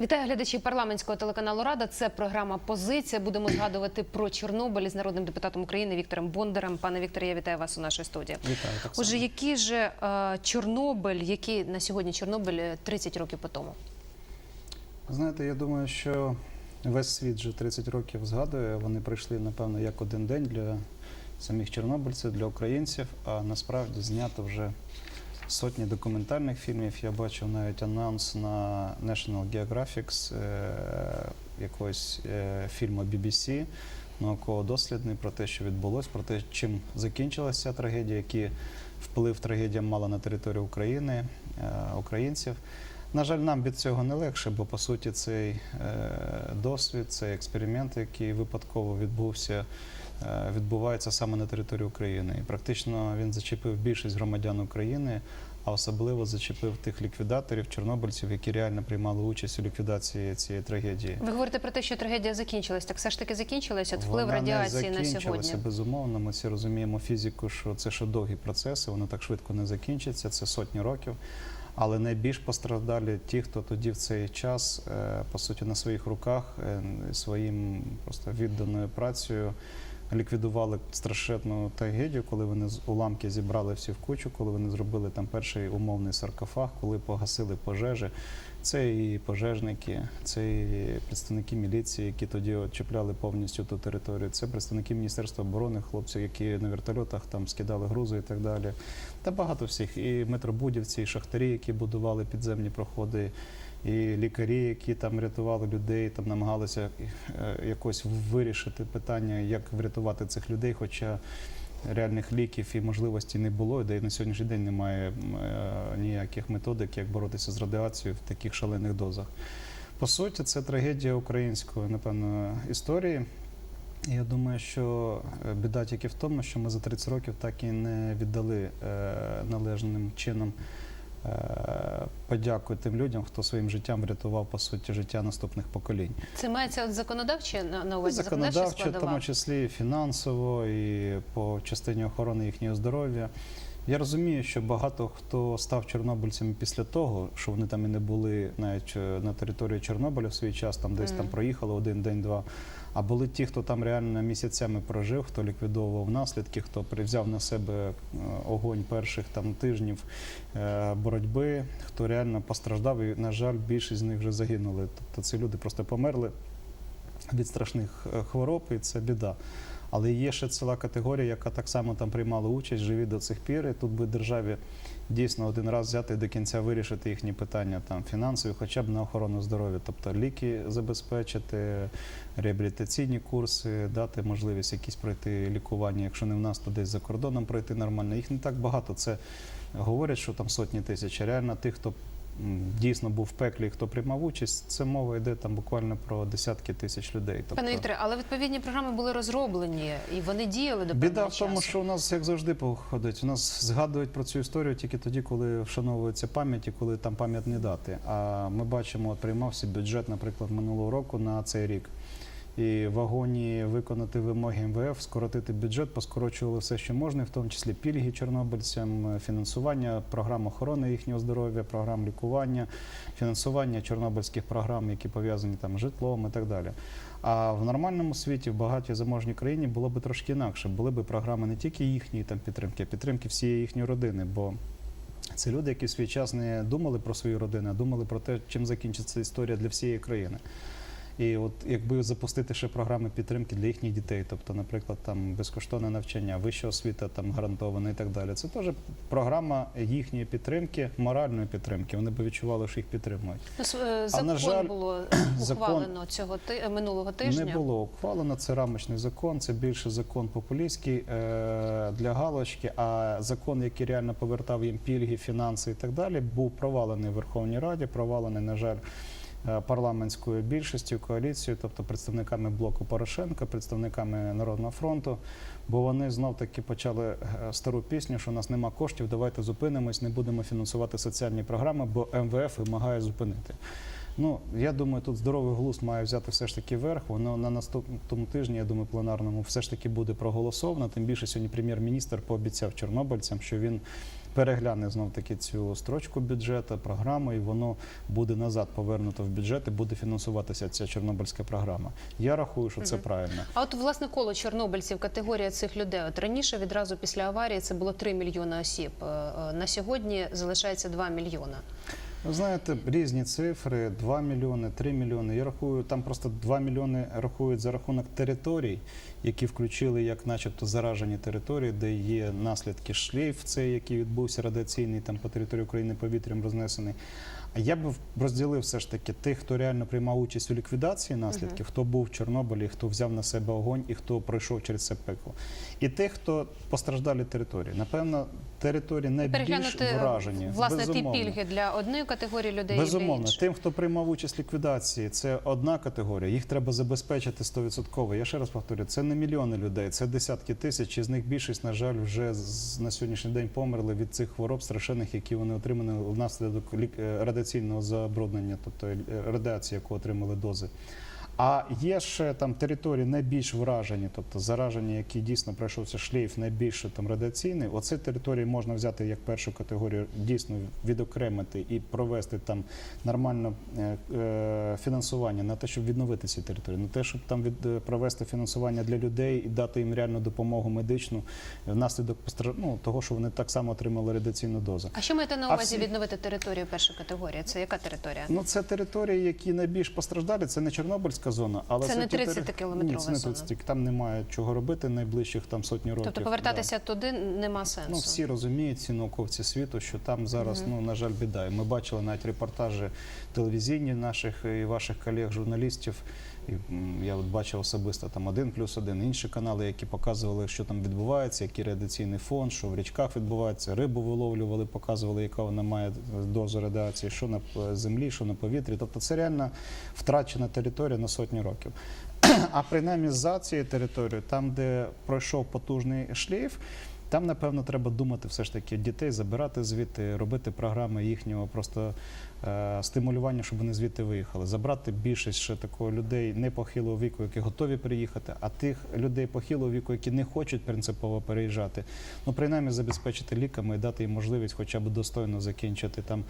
Вітаю глядачі парламентського телеканалу Рада. Це програма Позиція. Будемо згадувати про Чорнобиль з народним депутатом України Віктором Бондарем. Пане Вікторе, я вітаю вас у нашій студії. Вітаю так Отже, який же е, Чорнобиль, який на сьогодні Чорнобиль е, 30 років по тому? Знаєте, я думаю, що весь світ вже 30 років згадує. Вони прийшли, напевно, як один день для самих чорнобильців, для українців. А насправді знято вже сотні документальних фільмів. Я бачив навіть анонс на National Geographic е, якогось е, фільму BBC науково-дослідний про те, що відбулось, про те, чим закінчилася трагедія, який вплив трагедія мала на територію України, е, українців. На жаль, нам від цього не легше, бо по суті цей е, досвід, цей експеримент, який випадково відбувся, відбувається саме на території України. І практично він зачепив більшість громадян України, а особливо зачепив тих ліквідаторів, чорнобильців, які реально приймали участь у ліквідації цієї трагедії. Ви говорите про те, що трагедія закінчилась. Так все ж таки закінчилась? От вплив Вона радіації не на сьогодні. безумовно. Ми всі розуміємо фізику, що це ще довгі процеси, воно так швидко не закінчиться, це сотні років. Але найбільш постраждалі ті, хто тоді в цей час, е, по суті, на своїх руках е, своїм просто відданою працею ліквідували страшенну трагедію, коли вони з уламки зібрали всі в кучу, коли вони зробили там перший умовний саркофаг, коли погасили пожежі. Це і пожежники, це і представники міліції, які тоді от чіпляли повністю ту територію. Це представники Міністерства оборони, хлопці, які на вертольотах там скидали грузи і так далі. Та багато всіх. І метробудівці, і шахтарі, які будували підземні проходи, і лікарі, які там рятували людей, там намагалися е, якось вирішити питання, як врятувати цих людей. Хоча реальних ліків і можливостей не було, де і на сьогоднішній день немає е, ніяких методик, як боротися з радіацією в таких шалених дозах. По суті, це трагедія української, напевно, історії. Я думаю, що е, біда тільки в тому, що ми за 30 років так і не віддали належним чином подяку тим людям, хто своїм життям врятував по суті життя наступних поколінь. Це мається от законодавче на, увазі законодавча в тому числі і фінансово, і по частині охорони їхнього здоров'я. Я розумію, що багато хто став чорнобильцями після того, що вони там і не були навіть е, на території Чорнобиля в свій час, там десь там проїхали один день, два. А були ті, хто там реально місяцями прожив, хто ліквідовував наслідки, хто взяв на себе е, огонь перших там тижнів е, боротьби, хто реально постраждав, і на жаль, більшість з них вже загинули. Тобто ці люди просто померли від страшних хвороб, і це біда. Але є ще ціла категорія, яка так само там приймала участь, живі до цих пір. І тут би державі дійсно один раз взяти і до кінця вирішити їхні питання там фінансові, хоча б на охорону здоров'я, тобто ліки забезпечити, реабілітаційні курси, дати можливість якісь пройти лікування, якщо не в нас, то десь за кордоном пройти нормально. Їх не так багато. Це говорять, що там сотні тисяч. а Реально тих, хто дійсно був в пеклі, хто приймав участь, це мова йде там буквально про десятки тисяч людей. Тобто, Пане Вікторе, але відповідні програми були розроблені і вони діяли до Біда в тому, часу. що у нас як завжди походить. У нас згадують про цю історію тільки тоді, коли вшановується пам'ять і коли там пам'ятні дати. А ми бачимо, от приймався бюджет, наприклад, минулого року на цей рік. І в агонії виконати вимоги МВФ, скоротити бюджет, поскорочували все, що можна, в тому числі пільги чорнобильцям, фінансування програм охорони їхнього здоров'я, програм лікування, фінансування чорнобильських програм, які пов'язані там з житлом і так далі. А в нормальному світі, в багатій заможній країні було б трошки інакше. Були б програми не тільки їхньої там підтримки, а підтримки всієї їхньої родини. Бо це люди, які в свій час не думали про свої родини, а думали про те, чим закінчиться історія для всієї країни. І от якби запустити ще програми підтримки для їхніх дітей, тобто, наприклад, там безкоштовне навчання, вища освіта там гарантована і так далі. Це теж програма їхньої підтримки, моральної підтримки. Вони б відчували, що їх підтримують. Ну, с- е, А, закон на жаль, було закон ухвалено цього ти е, минулого тижня. Не було ухвалено. Це рамочний закон. Це більше закон популістський е, для галочки. А закон, який реально повертав їм пільги, фінанси і так далі, був провалений в Верховній Раді. Провалений, на жаль. Е, Парламентською більшістю коаліцією, тобто представниками блоку Порошенка, представниками Народного фронту, бо вони знов таки почали е, стару пісню, що у нас нема коштів, давайте зупинимось, не будемо фінансувати соціальні програми, бо МВФ вимагає зупинити. Ну, я думаю, тут здоровий глузд має взяти все ж таки верх. Воно на наступному тижні, я думаю, пленарному все ж таки буде проголосовано. Тим більше сьогодні прем'єр-міністр пообіцяв чорнобильцям, що він перегляне знов таки цю строчку бюджету, програму, і воно буде назад повернуто в бюджет і буде фінансуватися ця чорнобильська програма. Я рахую, що це угу. правильно. А от власне коло чорнобильців, категорія цих людей. От раніше відразу після аварії це було 3 мільйони осіб. Е, е, На сьогодні залишається 2 мільйона. Ви знаєте, різні цифри: 2 мільйони, 3 мільйони. Я рахую, там просто 2 мільйони рахують за рахунок територій, які включили як, начебто, заражені території, де є наслідки шлейф, цей, який відбувся радіаційний там по території України повітрям рознесений. А я б розділив все ж таки тих, хто реально приймав участь у ліквідації наслідків, хто був в Чорнобилі, хто взяв на себе огонь і хто пройшов через це пекло. І тих, хто постраждалі території. Напевно, території найбільш е, вражені. власне ті пільги для одної категорії людей і для Безумовно, інших. тим, хто приймав участь в ліквідації, це одна категорія. Їх треба забезпечити 100%. Я ще раз повторю, це не мільйони людей, це десятки тисяч. І з них більшість, на жаль, вже на сьогоднішній день померли від цих хвороб страшенних, які вони отримали внаслідок е, радіаційного забруднення, тобто е, радіації, яку отримали дози. А є ще там території найбільш вражені, тобто заражені, які дійсно пройшовся шлейф найбільше там радіаційний. Оці території можна взяти як першу категорію, дійсно відокремити і провести там нормально е, фінансування на те, щоб відновити ці території, на те, щоб там від, е, провести фінансування для людей і дати їм реальну допомогу медичну внаслідок ну, того, що вони так само отримали радіаційну дозу. А що маєте на увазі всі- відновити територію першої категорії? Це яка територія? Ну, це території, які найбільш постраждалі. Це не Чорнобильська зона, але Це не ті тери- 30-кілометрова Ні, це не зона. Там немає чого робити найближчих там сотні років. Тобто повертатися туди нема сенсу. Ну, всі розуміють, ці науковці світу, що там зараз, ну на жаль, біда. І Ми бачили навіть репортажі телевізійні наших і ваших колег, журналістів. Я от бачив особисто там один плюс один, інші канали, які показували, що там відбувається, який радіаційний фон, що в річках відбувається, рибу виловлювали, показували, яка вона має дозу радіації, що на землі, що на повітрі. Тобто це реально втрачена територія на сотні років. А принаймні за цією територією, там, де пройшов потужний шлейф, там, напевно, треба думати все ж таки дітей забирати звідти, робити програми їхнього просто е, стимулювання, щоб вони звідти виїхали. Забрати більшість ще такого людей не похилого віку, які готові приїхати, а тих людей похилого віку, які не хочуть принципово переїжджати. Ну, принаймні забезпечити ліками і дати їм можливість хоча б достойно закінчити там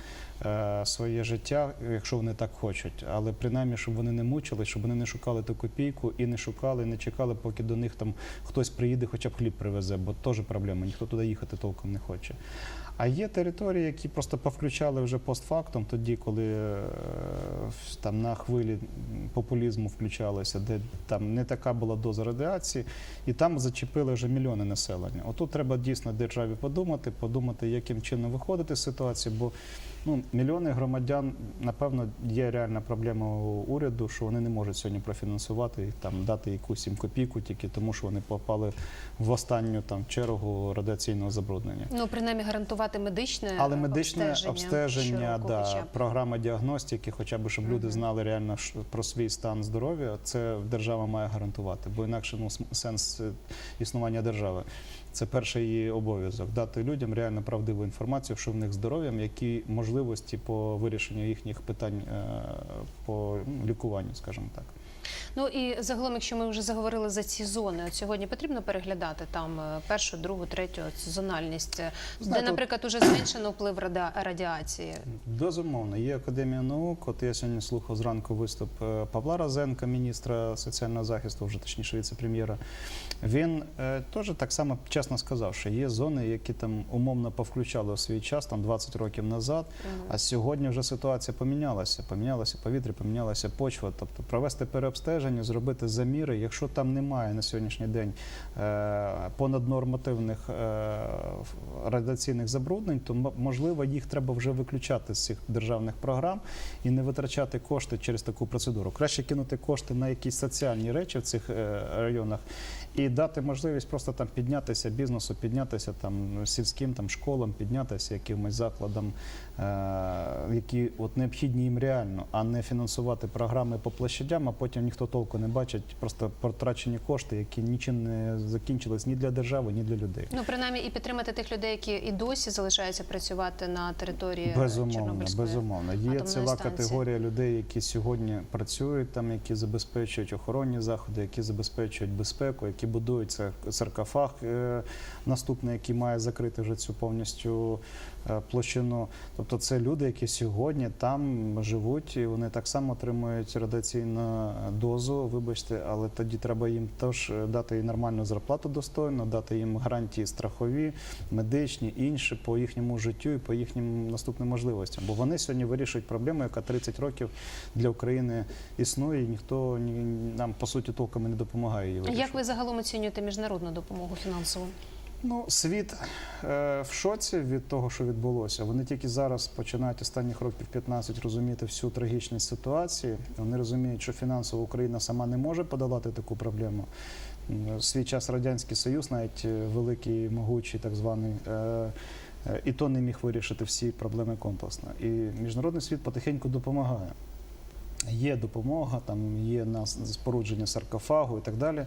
е, своє життя, якщо вони так хочуть. Але принаймні, щоб вони не мучились, щоб вони не шукали ту копійку і не шукали, не чекали, поки до них там хтось приїде, хоча б хліб привезе, бо теж проблема, ніхто туди їхати толком не хоче. А є території, які просто повключали вже постфактум, тоді, коли е, там на хвилі популізму включалося, де там не така була доза радіації, і там зачепили вже мільйони населення. Отут треба дійсно державі подумати, подумати, яким чином виходити з ситуації, бо ну, мільйони громадян, напевно, є реальна проблема у уряду, що вони не можуть сьогодні профінансувати там дати якусь їм копійку тільки тому, що вони попали в останню там чергу радіаційного забруднення. Ну, принаймні гарантувати медичне Але медичне обстеження, обстеження, да, хоча програма діагностики, хоча б щоб люди знали реально про свій стан здоров'я, це держава має гарантувати, бо інакше ну сенс е, існування держави. Це перший її обов'язок дати людям реально правдиву інформацію, що в них здоров'ям, які можливості по вирішенню їхніх питань е, по ну, лікуванню, скажімо так. Ну і загалом, якщо ми вже заговорили за ці зони, от сьогодні потрібно переглядати там е, першу, другу, третю от зональність, е, Знаєте, де, наприклад, уже зменшено вплив радіації. Безумовно, є академія наук. От я сьогодні слухав зранку виступ е, Павла Разенка, міністра соціального захисту, вже точніше віце-прем'єра. Він е, теж так само чесно сказав, що є зони, які там умовно повключали у свій час, там 20 років назад. А сьогодні вже ситуація помінялася. Помінялося повітря, помінялася почва. Тобто провести переобстеження, зробити заміри. Якщо там немає на сьогоднішній день е, понаднормативних е, радіаційних забруднень, то можливо їх треба вже виключати з цих державних програм і не витрачати кошти через таку процедуру. Краще кинути кошти на якісь соціальні речі в цих е, районах і дати можливість просто там піднятися бізнесу, піднятися там сільським там школам, піднятися якимось закладам, е, які от необхідні їм реально, а не фінансувати програми по площадям, а потім ніхто толку не бачить, просто потрачені кошти, які нічим не закінчились ні для держави, ні для людей. Ну, принаймні, і підтримати тих людей, які і досі залишаються працювати на території Безумовно, Чорнобильської. безумовно. Є ціла станції. категорія людей, які сьогодні працюють там, які забезпечують охоронні заходи, які забезпечують безпеку, які будують це саркофаг е, наступний, який має закрити вже цю повністю площину. Тобто це люди, які сьогодні там живуть, і вони так само отримують радіаційну дозу. Вибачте, але тоді треба їм теж дати і нормальну зарплату достойну, дати їм гарантії страхові, медичні, інші по їхньому життю і по їхнім наступним можливостям. Бо вони сьогодні вирішують проблему, яка 30 років для України існує, і ніхто ні, нам по суті толком не допомагає її вирішувати. Як ви загалом оцінюєте міжнародну допомогу фінансову? Ну, світ е, в шоці від того, що відбулося. Вони тільки зараз починають останніх років 15 розуміти всю трагічність ситуації. Вони розуміють, що фінансово Україна сама не може подолати таку проблему. В свій час радянський союз, навіть е, великий, могучий, так званий. Е, е, і то не міг вирішити всі проблеми комплексно. І міжнародний світ потихеньку допомагає. Є допомога, там є на спорудження саркофагу і так далі.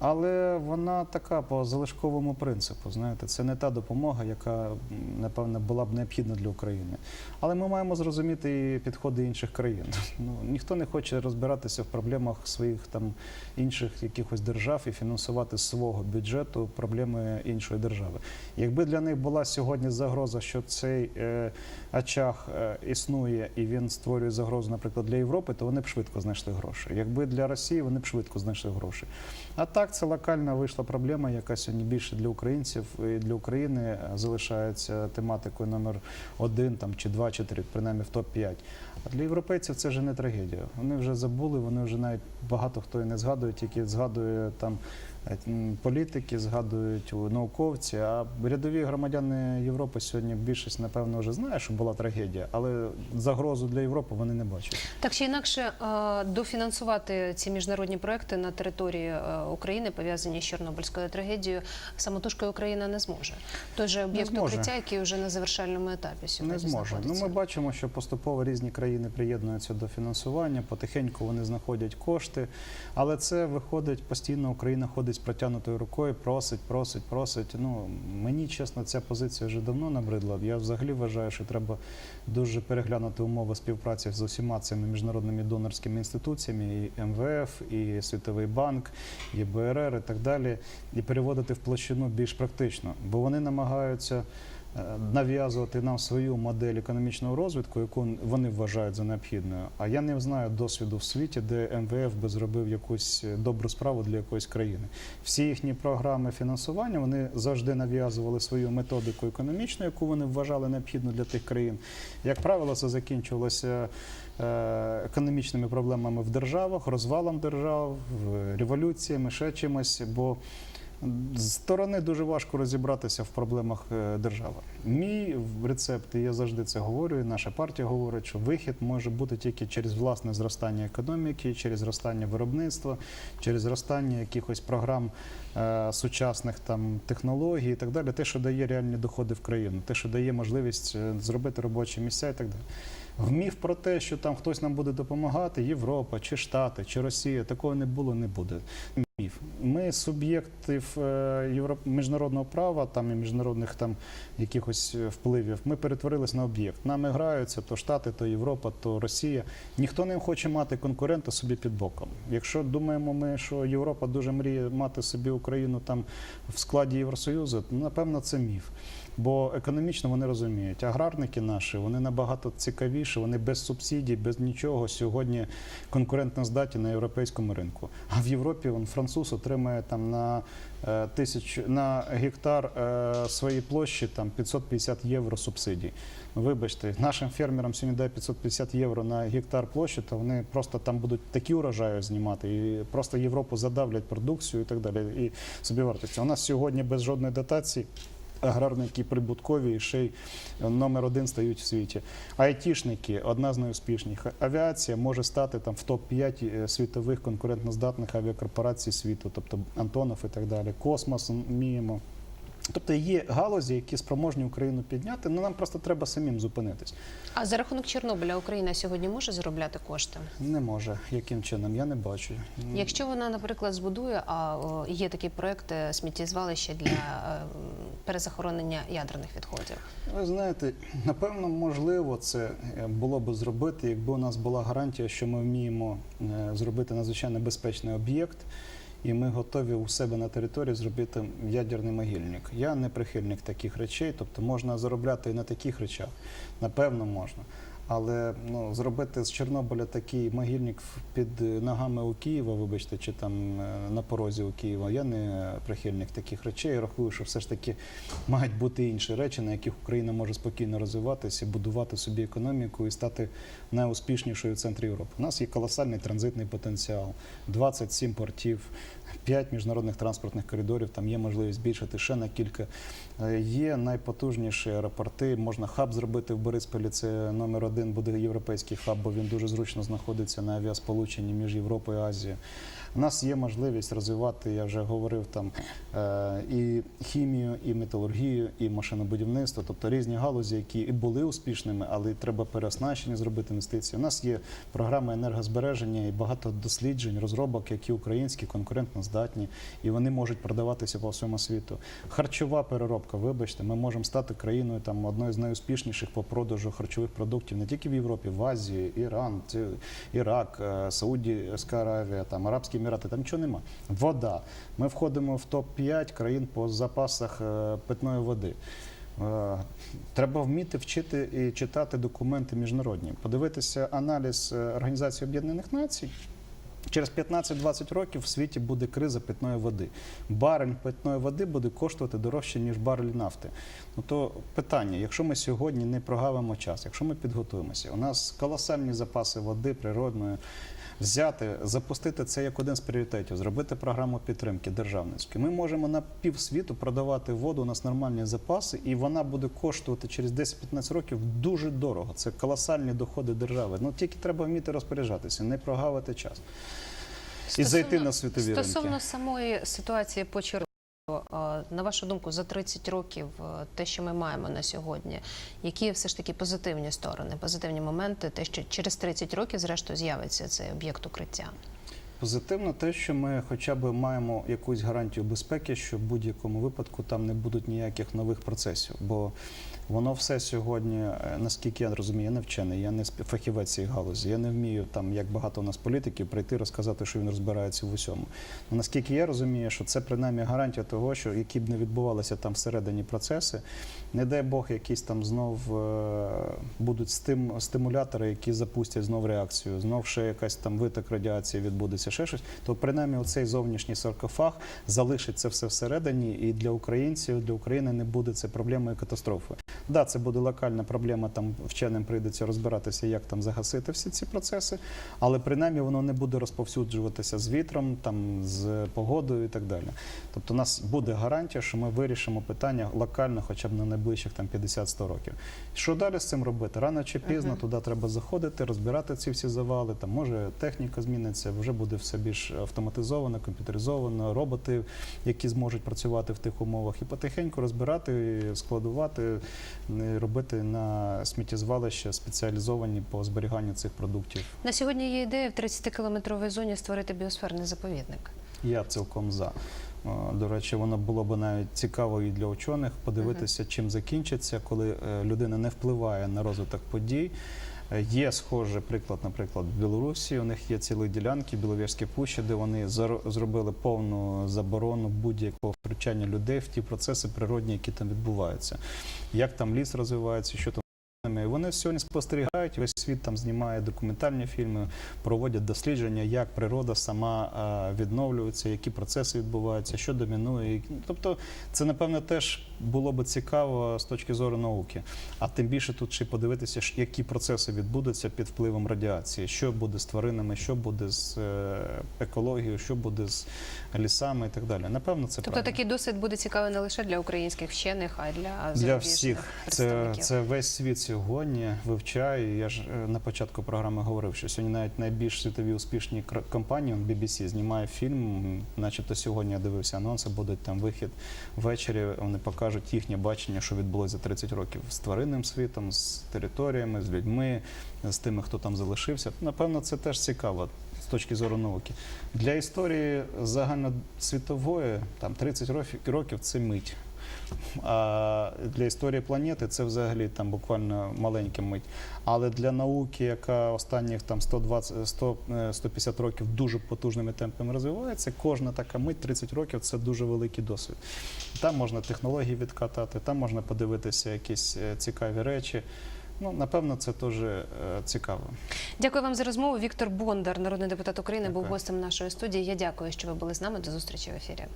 Але вона така по залишковому принципу. Знаєте, це не та допомога, яка м, напевно була б необхідна для України. Але ми маємо зрозуміти і підходи інших країн. Ну ніхто не хоче розбиратися в проблемах своїх там інших якихось держав і фінансувати з свого бюджету проблеми іншої держави. Якби для них була сьогодні загроза, що цей е, очаг е, існує і він створює загрозу, наприклад, для Європи, то вони б швидко знайшли гроші. Якби для Росії вони б швидко знайшли гроші. А так це локальна вийшла проблема, яка сьогодні більше для українців і для України е, залишається тематикою номер один, там чи два, чи три, принаймні в топ 5 А для європейців це вже не трагедія. Вони вже забули, вони вже навіть багато хто і не згадує, тільки згадує там політики, згадують науковці. А рядові громадяни Європи сьогодні більшість, напевно, вже знає, що була трагедія, але загрозу для Європи вони не бачать. Так чи інакше е, дофінансувати ці міжнародні проекти на території е, України, пов'язані з Чорнобильською трагедією, самотужкою Україна не зможе. Той же об'єкт укриття, який вже на завершальному етапі сьогодні Не зможе. Ну ми бачимо, що поступово різні країни приєднуються до фінансування, потихеньку вони знаходять кошти, але це виходить постійно. Україна ходить з протягнутою рукою, просить, просить, просить. Ну мені чесно, ця позиція вже давно набридла. Я взагалі вважаю, що треба дуже переглянути умови співпраці з усіма цими міжнародними донорськими інституціями, і МВФ, і Світовий банк, і БРР, і так далі, і переводити в площину більш практично, бо вони намагаються нав'язувати нам свою модель економічного розвитку, яку вони вважають за необхідною. А я не знаю досвіду в світі, де МВФ би зробив якусь е, добру справу для якоїсь країни. Всі їхні програми фінансування вони завжди нав'язували свою методику економічну, яку вони вважали необхідну для тих країн. Як правило, це закінчувалося е, економічними проблемами в державах, розвалом держав, революціями, ще чимось. Бо з сторони дуже важко розібратися в проблемах е, держави. Мій рецепт, і я завжди це говорю, і наша партія говорить, що вихід може бути тільки через власне зростання економіки, через зростання виробництва, через зростання якихось програм е, сучасних там технологій і так далі. Те, що дає реальні доходи в країну, те, що дає можливість е, зробити робочі місця і так далі. Міф про те, що там хтось нам буде допомагати, Європа, чи Штати, чи Росія, такого не було, не буде. Міф. Ми суб'єктів е, міжнародного права, там і міжнародних там якихось е, впливів. Ми перетворились на об'єкт. Нами граються то Штати, то Європа, то Росія. Ніхто не хоче мати конкурента собі під боком. Якщо думаємо ми, що Європа дуже мріє мати собі Україну там в складі Євросоюзу, то напевно це міф. Бо економічно вони розуміють, аграрники наші вони набагато цікавіші, вони без субсидій, без нічого сьогодні конкурентно здатні на європейському ринку. А в Європі він француз отримує там на е, тисяч на гектар е, своєї площі там 550 євро субсидій. Вибачте, нашим фермерам сьогодні дай 550 євро на гектар площі, то вони просто там будуть такі урожаї знімати, і просто Європу задавлять продукцію і так далі. І собівартості. У нас сьогодні без жодної дотації. Аграрники прибуткові і ще й номер один стають в світі. Айтішники одна з найуспішніших. Авіація може стати там в топ 5 світових конкурентноздатних авіакорпорацій світу, тобто Антонов і так далі. Космос вміємо. Тобто є галузі, які спроможні Україну підняти, але нам просто треба самим зупинитись. А за рахунок Чорнобиля Україна сьогодні може заробляти кошти? Не може. Яким чином? Я не бачу. Якщо вона, наприклад, збудує, а є такі проекти сміттєзвалища для е, перезахоронення ядерних відходів. Ви знаєте, напевно, можливо, це е, було б зробити, якби у нас була гарантія, що ми вміємо е, зробити надзвичайно безпечний об'єкт, і ми готові у себе на території зробити ядерний могильник. Я не прихильник таких речей, тобто можна заробляти і на таких речах. Напевно, можна. Але ну, зробити з Чорнобиля такий могильник під ногами у Києва, вибачте, чи там е, на порозі у Києва, я не прихильник таких речей. Я рахую, що все ж таки мають бути інші речі, на яких Україна може спокійно розвиватися, будувати собі економіку і стати найуспішнішою в центрі Європи. У нас є колосальний транзитний потенціал, 27 портів, 5 міжнародних транспортних коридорів. Там є можливість збільшити ще на кілька. Е, Є найпотужніші аеропорти. Можна хаб зробити в Борисполі. Це номер один буде європейський хаб, бо він дуже зручно знаходиться на авіасполученні між Європою і Азією. У нас є можливість розвивати, я вже говорив там е, і хімію, і металургію, і машинобудівництво, тобто різні галузі, які і були успішними, але треба переоснащення зробити інвестиції. У нас є програми енергозбереження і багато досліджень, розробок, які українські конкурентно здатні, і вони можуть продаватися по всьому світу. Харчова переробка, вибачте, ми можемо стати країною там одною з найуспішніших по продажу харчових продуктів не тільки в Європі, в Азії, Іран, Ірак, е, Саудівська Аравія, там Арабські Емірати, там нічого нема. Вода. Ми входимо в топ 5 країн по запасах е, питної води. Е, Треба вміти вчити і читати документи міжнародні, подивитися аналіз е, Організації Об'єднаних Націй. Через 15-20 років в світі буде криза питної води. Барель питної води буде коштувати дорожче, ніж барель нафти. Ну то питання: якщо ми сьогодні не прогавимо час, якщо ми підготуємося, у нас колосальні запаси води природної. Взяти, запустити це як один з пріоритетів, зробити програму підтримки державницької. Ми можемо на півсвіту продавати воду, у нас нормальні запаси, і вона буде коштувати через 10-15 років дуже дорого. Це колосальні доходи держави. Ну тільки треба вміти розпоряджатися, не прогавити час. І зайти на світові стосовно ринки. самої ситуації по е, на вашу думку, за 30 років е, те, що ми маємо на сьогодні, які все ж таки позитивні сторони, позитивні моменти, те, що через 30 років, зрештою, з'явиться цей об'єкт укриття. Позитивно те, що ми хоча б маємо якусь гарантію безпеки, що в будь-якому випадку там не будуть ніяких нових процесів. Бо воно все сьогодні, е, наскільки я розумію, я не вчений, я не фахівець цієї галузі. Я не вмію там, як багато у нас політиків, прийти розказати, що він розбирається в усьому. Ну, наскільки я розумію, що це принаймні гарантія того, що які б не відбувалися там всередині процеси, не дай Бог, якісь там знов е, будуть стим, стимулятори, які запустять знов реакцію, знов ще якась там виток радіації відбудеться, ще щось. То принаймні оцей зовнішній саркофаг залишить це все всередині, і для українців, для України не буде це проблемою і катастрофою. Да, це буде локальна проблема. Там вченим прийдеться розбиратися, як там загасити всі ці процеси, але принаймні воно не буде розповсюджуватися з вітром, там з погодою і так далі. Тобто, у нас буде гарантія, що ми вирішимо питання локально, хоча б на найближчих там 50-100 років. Що далі з цим робити? Рано чи пізно Мгм. туди треба заходити, розбирати ці всі завали. Там може техніка зміниться, вже буде все більш автоматизовано, комп'ютеризовано, роботи, які зможуть працювати в тих умовах, і потихеньку розбирати, складувати, е, робити на сміттєзвалища спеціалізовані по зберіганню цих продуктів. На сьогодні є ідея в 30-кілометровій зоні створити біосферний заповідник. Я цілком за. До речі, воно було б навіть цікаво і для учених подивитися, чим закінчиться, коли е, людина не впливає на розвиток подій. Є схожий приклад, наприклад, в Білорусі. У них є цілі ділянки, Біловірські пущі, де вони зробили повну заборону будь-якого втручання людей в ті процеси природні, які там відбуваються. Як там ліс розвивається, що там. І Вони сьогодні спостерігають, весь світ там знімає документальні фільми, проводять дослідження, як природа сама е, відновлюється, які процеси відбуваються, що домінує. Тобто, це напевно теж було би цікаво з точки зору науки. А тим більше тут ще подивитися, які процеси відбудуться під впливом радіації, що буде з тваринами, що буде з е, екологією, що буде з лісами і так далі. Напевно, це Тобто правильно. такий досвід буде цікавий не лише для українських вчених, а й для Для всіх це, це весь світ сьогодні сьогодні вивчаю. Я ж е, на початку програми говорив, що сьогодні навіть найбільш світові успішні компанії BBC знімає фільм, начебто сьогодні я дивився анонси, будуть там вихід ввечері. Вони покажуть їхнє бачення, що відбулося за 30 років з тваринним світом, з територіями, з людьми, з тими, хто там залишився. Напевно, це теж цікаво з точки зору науки. Для історії загальносвітової там 30 років- років це мить. А для історії планети це взагалі там буквально маленька мить. Але для науки, яка останніх там 120, 100, е, 150 років дуже потужними темпами розвивається, кожна така мить 30 років це дуже великий досвід. Там можна технології відкатати, там можна подивитися якісь е, цікаві речі. Ну, напевно, це теж е, цікаво. Дякую вам за розмову. Віктор Бондар, народний депутат України, був гостем нашої студії. Я дякую, що ви були з нами. До зустрічі в ефірі.